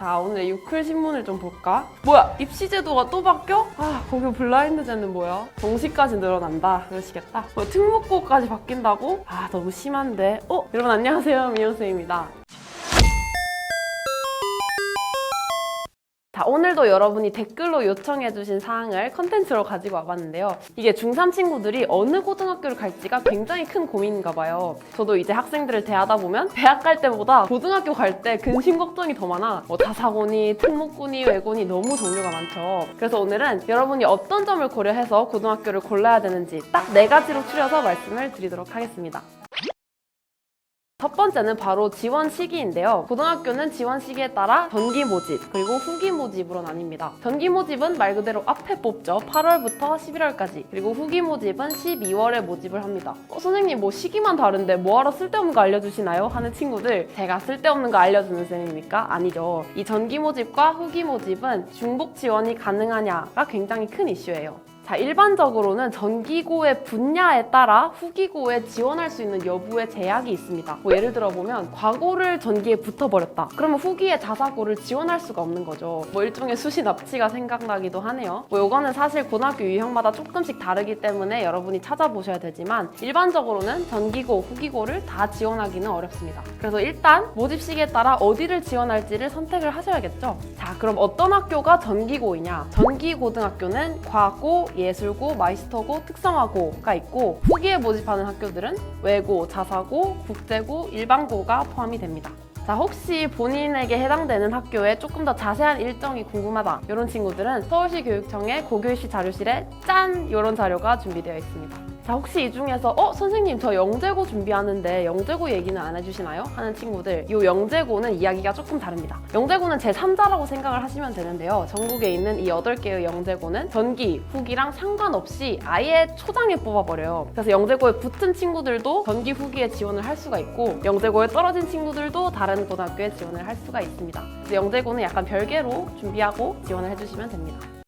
자, 오늘 유클 신문을 좀 볼까? 뭐야, 입시 제도가 또 바뀌어? 아, 거기 블라인드 제는 뭐야? 동시까지 늘어난다. 그러시겠다. 뭐, 특목고까지 바뀐다고? 아, 너무 심한데. 어? 여러분 안녕하세요. 미연쌤입니다. 자, 오늘도 여러분이 댓글로 요청해주신 사항을 컨텐츠로 가지고 와봤는데요. 이게 중3 친구들이 어느 고등학교를 갈지가 굉장히 큰 고민인가 봐요. 저도 이제 학생들을 대하다 보면 대학 갈 때보다 고등학교 갈 때 근심 걱정이 더 많아. 뭐 자사고니, 특목고니, 외고니 너무 종류가 많죠. 그래서 오늘은 여러분이 어떤 점을 고려해서 고등학교를 골라야 되는지 딱 네 가지로 추려서 말씀을 드리도록 하겠습니다. 첫 번째는 바로 지원 시기인데요. 고등학교는 지원 시기에 따라 전기 모집 그리고 후기 모집으로 나뉩니다. 전기 모집은 말 그대로 앞에 뽑죠. 8월부터 11월까지. 그리고 후기 모집은 12월에 모집을 합니다. 어, 선생님 뭐 시기만 다른데 뭐하러 쓸데없는 거 알려주시나요? 하는 친구들 제가 쓸데없는 거 알려주는 쌤입니까? 아니죠. 이 전기 모집과 후기 모집은 중복 지원이 가능하냐가 굉장히 큰 이슈예요. 자, 일반적으로는 전기고의 분야에 따라 후기고에 지원할 수 있는 여부에 제약이 있습니다. 뭐 예를 들어 보면 과고를 전기에 붙어버렸다. 그러면 후기에 자사고를 지원할 수가 없는 거죠. 뭐 일종의 수시 납치가 생각나기도 하네요. 뭐 이거는 사실 고등학교 유형마다 조금씩 다르기 때문에 여러분이 찾아보셔야 되지만 일반적으로는 전기고, 후기고를 다 지원하기는 어렵습니다. 그래서 일단 모집 시기에 따라 어디를 지원할지를 선택을 하셔야겠죠. 자, 그럼 어떤 학교가 전기고이냐? 전기고등학교는 과고, 예술고, 마이스터고, 특성화고가 있고 후기에 모집하는 학교들은 외고, 자사고, 국제고, 일반고가 포함이 됩니다. 자, 혹시 본인에게 해당되는 학교에 조금 더 자세한 일정이 궁금하다. 이런 친구들은 서울시 교육청의 고교일시 자료실에 짠! 이런 자료가 준비되어 있습니다. 자, 혹시 이 중에서 어, 선생님 저 영재고 준비하는데 영재고 얘기는 안 해주시나요? 하는 친구들 이 영재고는 이야기가 조금 다릅니다. 영재고는 제3자라고 생각을 하시면 되는데요. 전국에 있는 이 8개의 영재고는 전기, 후기랑 상관없이 아예 초장에 뽑아버려요. 그래서 영재고에 붙은 친구들도 전기, 후기에 지원을 할 수가 있고 영재고에 떨어진 친구들도 다른 고등학교에 지원을 할 수가 있습니다. 영재고는 약간 별개로 준비하고 지원을 해주시면 됩니다.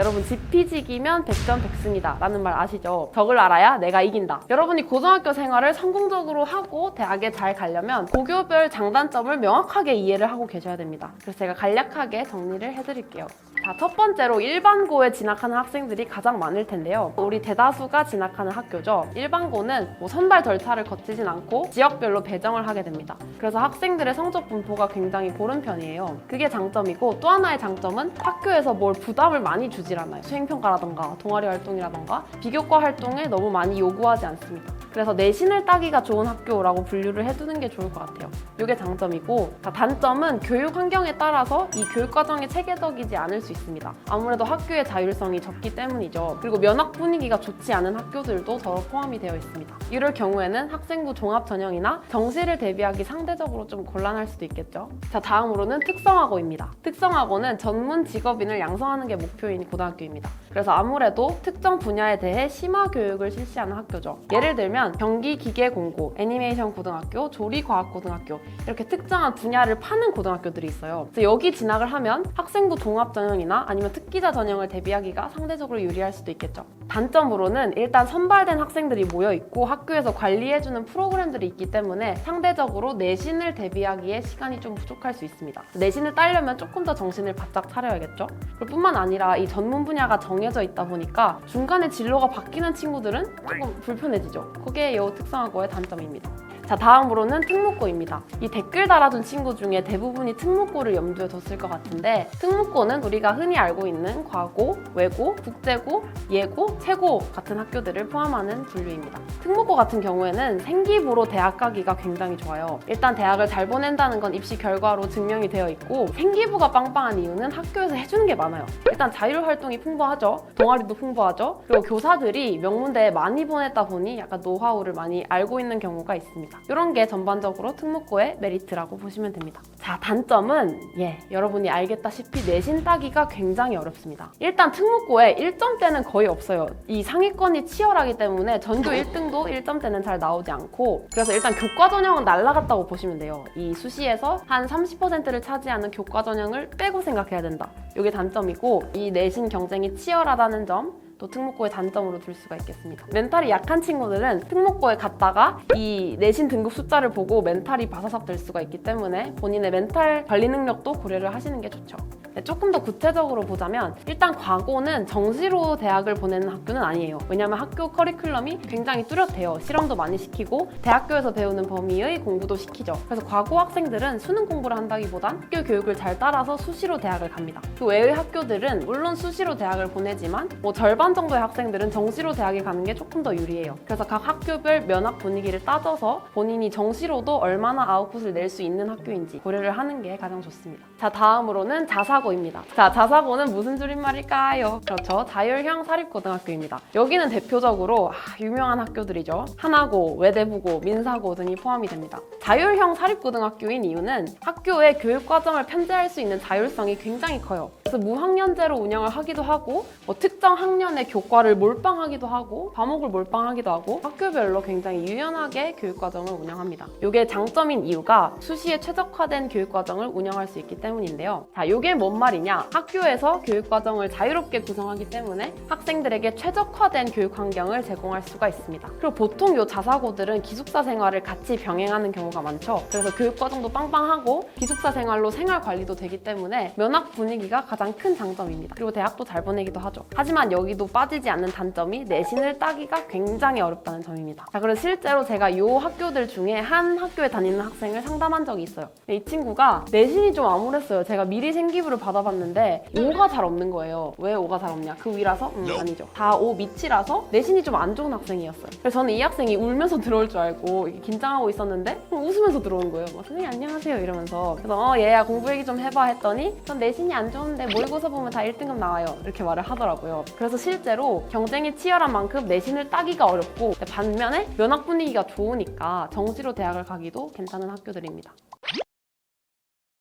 여러분 지피지기면 백전 백승이다 라는 말 아시죠? 적을 알아야 내가 이긴다. 여러분이 고등학교 생활을 성공적으로 하고 대학에 잘 가려면 고교별 장단점을 명확하게 이해를 하고 계셔야 됩니다. 그래서 제가 간략하게 정리를 해드릴게요. 자, 첫 번째로 일반고에 진학하는 학생들이 가장 많을 텐데요. 우리 대다수가 진학하는 학교죠. 일반고는 뭐 선발 절차를 거치진 않고 지역별로 배정을 하게 됩니다. 그래서 학생들의 성적 분포가 굉장히 고른 편이에요. 그게 장점이고 또 하나의 장점은 학교에서 뭘 부담을 많이 주질 않아요. 수행평가라던가 동아리 활동이라던가 비교과 활동에 너무 많이 요구하지 않습니다. 그래서 내신을 따기가 좋은 학교라고 분류를 해두는 게 좋을 것 같아요. 이게 장점이고 자, 단점은 교육 환경에 따라서 이 교육 과정이 체계적이지 않을 수 있습니다. 아무래도 학교의 자율성이 적기 때문이죠. 그리고 면학 분위기가 좋지 않은 학교들도 더러 포함이 되어 있습니다. 이럴 경우에는 학생부 종합 전형이나 정시를 대비하기 상대적으로 좀 곤란할 수도 있겠죠. 자, 다음으로는 특성화고입니다. 특성화고는 전문 직업인을 양성하는 게 목표인 고등학교입니다. 그래서 아무래도 특정 분야에 대해 심화 교육을 실시하는 학교죠. 예를 들면 경기기계공고, 애니메이션 고등학교, 조리과학고등학교 이렇게 특정한 분야를 파는 고등학교들이 있어요. 그래서 여기 진학을 하면 학생부 종합 전형이나 아니면 특기자 전형을 대비하기가 상대적으로 유리할 수도 있겠죠. 단점으로는 일단 선발된 학생들이 모여 있고 학교에서 관리해주는 프로그램들이 있기 때문에 상대적으로 내신을 대비하기에 시간이 좀 부족할 수 있습니다. 내신을 따려면 조금 더 정신을 바짝 차려야겠죠. 뿐만 아니라 이 전문 분야가 정해져 있다 보니까 중간에 진로가 바뀌는 친구들은 조금 불편해지죠. 그게 이 특성화고의 단점입니다. 자 다음으로는 특목고입니다. 이 댓글 달아준 친구 중에 대부분이 특목고를 염두에 뒀을 것 같은데 특목고는 우리가 흔히 알고 있는 과고, 외고, 국제고, 예고, 최고 같은 학교들을 포함하는 분류입니다. 특목고 같은 경우에는 생기부로 대학 가기가 굉장히 좋아요. 일단 대학을 잘 보낸다는 건 입시 결과로 증명이 되어 있고 생기부가 빵빵한 이유는 학교에서 해주는 게 많아요. 일단 자율 활동이 풍부하죠. 동아리도 풍부하죠. 그리고 교사들이 명문대에 많이 보냈다 보니 약간 노하우를 많이 알고 있는 경우가 있습니다. 이런 게 전반적으로 특목고의 메리트라고 보시면 됩니다. 자, 단점은 예, 여러분이 알겠다시피 내신 따기가 굉장히 어렵습니다. 일단 특목고에 1점대는 거의 없어요. 이 상위권이 치열하기 때문에 전교 1등도 1점대는 잘 나오지 않고 그래서 일단 교과 전형은 날라갔다고 보시면 돼요. 이 수시에서 한 30%를 차지하는 교과 전형을 빼고 생각해야 된다. 이게 단점이고 이 내신 경쟁이 치열하다는 점 또 특목고의 단점으로 들 수가 있겠습니다. 멘탈이 약한 친구들은 특목고에 갔다가 이 내신 등급 숫자를 보고 멘탈이 바사삭 될 수가 있기 때문에 본인의 멘탈 관리 능력도 고려를 하시는 게 좋죠. 네, 조금 더 구체적으로 보자면 일단 과고는 정시로 대학을 보내는 학교는 아니에요. 왜냐하면 학교 커리큘럼이 굉장히 뚜렷해요. 실험도 많이 시키고 대학교에서 배우는 범위의 공부도 시키죠. 그래서 과고 학생들은 수능 공부를 한다기보단 학교 교육을 잘 따라서 수시로 대학을 갑니다. 그 외의 학교들은 물론 수시로 대학을 보내지만 뭐 절반 정도의 학생들은 정시로 대학에 가는 게 조금 더 유리해요. 그래서 각 학교별 면학 분위기를 따져서 본인이 정시로도 얼마나 아웃풋을 낼 수 있는 학교인지 고려를 하는 게 가장 좋습니다. 자, 다음으로는 자사고 입니다. 자, 자사고는 무슨 줄임말일까요? 그렇죠. 자율형 사립고등학교입니다. 여기는 대표적으로 아, 유명한 학교들이죠. 하나고, 외대부고, 민사고 등이 포함이 됩니다. 자율형 사립고등학교인 이유는 학교의 교육 과정을 편제할 수 있는 자율성이 굉장히 커요. 그래서 무학년제로 운영을 하기도 하고 뭐 특정 학년의 교과를 몰빵하기도 하고 과목을 몰빵하기도 하고 학교별로 굉장히 유연하게 교육 과정을 운영합니다. 이게 장점인 이유가 수시에 최적화된 교육 과정을 운영할 수 있기 때문인데요. 자, 이게 뭔 말이냐? 학교에서 교육 과정을 자유롭게 구성하기 때문에 학생들에게 최적화된 교육 환경을 제공할 수가 있습니다. 그리고 보통 요 자사고들은 기숙사 생활을 같이 병행하는 경우가 많죠. 그래서 교육 과정도 빵빵하고 기숙사 생활로 생활 관리도 되기 때문에 면학 분위기가 가장 큰 장점입니다. 그리고 대학도 잘 보내기도 하죠. 하지만 여기도 빠지지 않는 단점이 내신을 따기가 굉장히 어렵다는 점입니다. 자, 그래서 실제로 제가 요 학교들 중에 한 학교에 다니는 학생을 상담한 적이 있어요. 이 친구가 내신이 좀 암울했어요. 제가 미리 생기부를 받아봤는데 5가 잘 없는 거예요. 왜 5가 잘 없냐? 그 위라서? 음, 아니죠. 다 5 밑이라서 내신이 좀 안 좋은 학생이었어요. 그래서 저는 이 학생이 울면서 들어올 줄 알고 긴장하고 있었는데 웃으면서 들어오는 거예요. 막, 선생님 안녕하세요 이러면서 그래서 어 얘야 공부 얘기 좀 해봐 했더니 전 내신이 안 좋은데 모의고사 보면 다 1등급 나와요. 이렇게 말을 하더라고요. 그래서 실제로 경쟁이 치열한 만큼 내신을 따기가 어렵고 반면에 면학 분위기가 좋으니까 정시로 대학을 가기도 괜찮은 학교들입니다.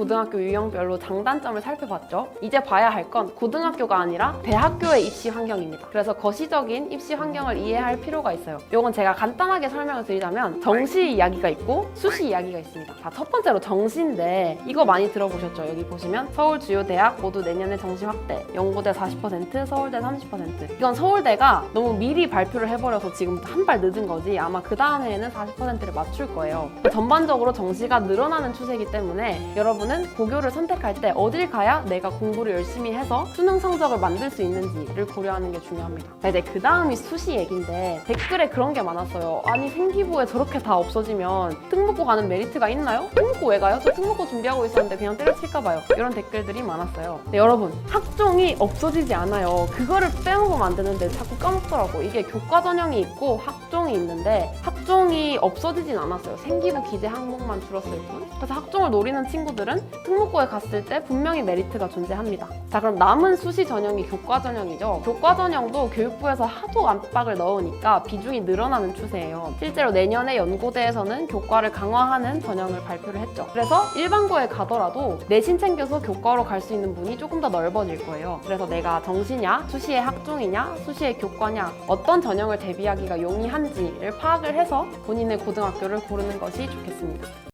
고등학교 유형별로 장단점을 살펴봤죠. 이제 봐야 할 건 고등학교가 아니라 대학교의 입시 환경입니다. 그래서 거시적인 입시 환경을 이해할 필요가 있어요. 이건 제가 간단하게 설명을 드리자면 정시 이야기가 있고 수시 이야기가 있습니다. 자, 첫 번째로 정시인데 이거 많이 들어보셨죠? 여기 보시면 서울 주요 대학 모두 내년에 정시 확대, 연고대 40%, 서울대 30%. 이건 서울대가 너무 미리 발표를 해버려서 지금 한 발 늦은 거지 아마 그 다음 해에는 40%를 맞출 거예요. 전반적으로 정시가 늘어나는 추세이기 때문에 여러분 은 고교를 선택할 때 어딜 가야 내가 공부를 열심히 해서 수능 성적을 만들 수 있는지를 고려하는 게 중요합니다. 자, 이제 그 다음이 수시 얘기인데 댓글에 그런 게 많았어요. 아니 생기부에 저렇게 다 없어지면 특목고 가는 메리트가 있나요? 특목고 왜 가요? 저 특목고 준비하고 있었는데 그냥 때려칠까 봐요. 이런 댓글들이 많았어요. 네, 여러분 학종이 없어지지 않아요. 그거를 빼먹으면 안 되는데 자꾸 까먹더라고. 이게 교과 전형이 있고 학종이 있는데 학종이 없어지진 않았어요. 생기부 기재 항목만 줄었을 뿐. 그래서 학종을 노리는 친구들은 특목고에 갔을 때 분명히 메리트가 존재합니다. 자 그럼 남은 수시 전형이 교과 전형이죠. 교과 전형도 교육부에서 하도 압박을 넣으니까 비중이 늘어나는 추세예요. 실제로 내년에 연고대에서는 교과를 강화하는 전형을 발표를 했죠. 그래서 일반고에 가더라도 내신 챙겨서 교과로 갈 수 있는 문이 조금 더 넓어질 거예요. 그래서 내가 정시냐, 수시의 학종이냐, 수시의 교과냐, 어떤 전형을 대비하기가 용이한지를 파악을 해서 본인의 고등학교를 고르는 것이 좋겠습니다.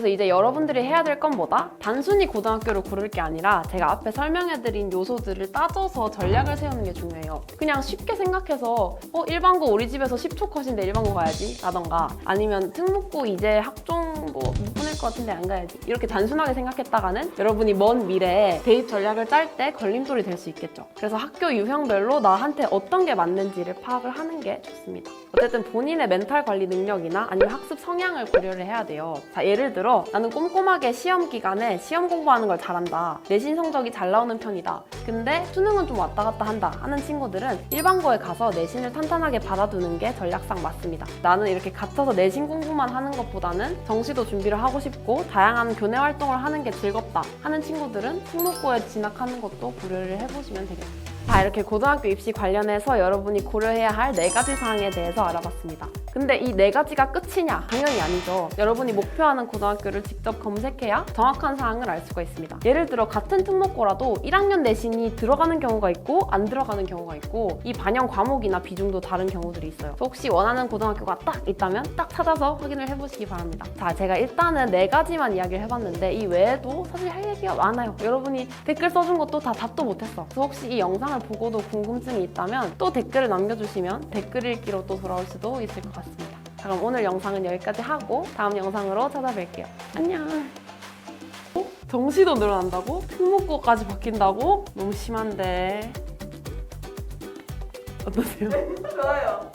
그래서 이제 여러분들이 해야 될 건 뭐다? 단순히 고등학교를 고를 게 아니라 제가 앞에 설명해드린 요소들을 따져서 전략을 세우는 게 중요해요. 그냥 쉽게 생각해서 어 일반고 우리 집에서 10초 컷인데 일반고 가야지 라던가 아니면 특목고 이제 학종 뭐 못 보낼 것 같은데 안 가야지 이렇게 단순하게 생각했다가는 여러분이 먼 미래에 대입 전략을 짤 때 걸림돌이 될 수 있겠죠. 그래서 학교 유형별로 나한테 어떤 게 맞는지를 파악을 하는 게 좋습니다. 어쨌든 본인의 멘탈 관리 능력이나 아니면 학습 성향을 고려를 해야 돼요. 자, 예를 들어 나는 꼼꼼하게 시험 기간에 시험 공부하는 걸 잘한다. 내신 성적이 잘 나오는 편이다. 근데 수능은 좀 왔다 갔다 한다 하는 친구들은 일반고에 가서 내신을 탄탄하게 받아두는 게 전략상 맞습니다. 나는 이렇게 갇혀서 내신 공부만 하는 것보다는 정시도 준비를 하고 싶고 다양한 교내 활동을 하는 게 즐겁다 하는 친구들은 특목고에 진학하는 것도 고려를 해보시면 되겠습니다. 자, 이렇게 고등학교 입시 관련해서 여러분이 고려해야 할 네 가지 사항에 대해서 알아봤습니다. 근데 이 네 가지가 끝이냐? 당연히 아니죠. 여러분이 목표하는 고등학교를 직접 검색해야 정확한 사항을 알 수가 있습니다. 예를 들어 같은 특목고라도 1학년 내신이 들어가는 경우가 있고 안 들어가는 경우가 있고 이 반영 과목이나 비중도 다른 경우들이 있어요. 혹시 원하는 고등학교가 딱 있다면 딱 찾아서 확인을 해보시기 바랍니다. 자, 제가 일단은 네 가지만 이야기를 해봤는데 이 외에도 사실 할 얘기가 많아요. 여러분이 댓글 써준 것도 다 답도 못했어. 그래서 혹시 이 영상 영상을 보고도 궁금증이 있다면 또 댓글을 남겨주시면 댓글 읽기로 또 돌아올 수도 있을 것 같습니다. 자, 그럼 오늘 영상은 여기까지 하고 다음 영상으로 찾아뵐게요. 안녕. 어? 정시도 늘어난다고? 특목고까지 바뀐다고? 너무 심한데. 어떠세요? 좋아요.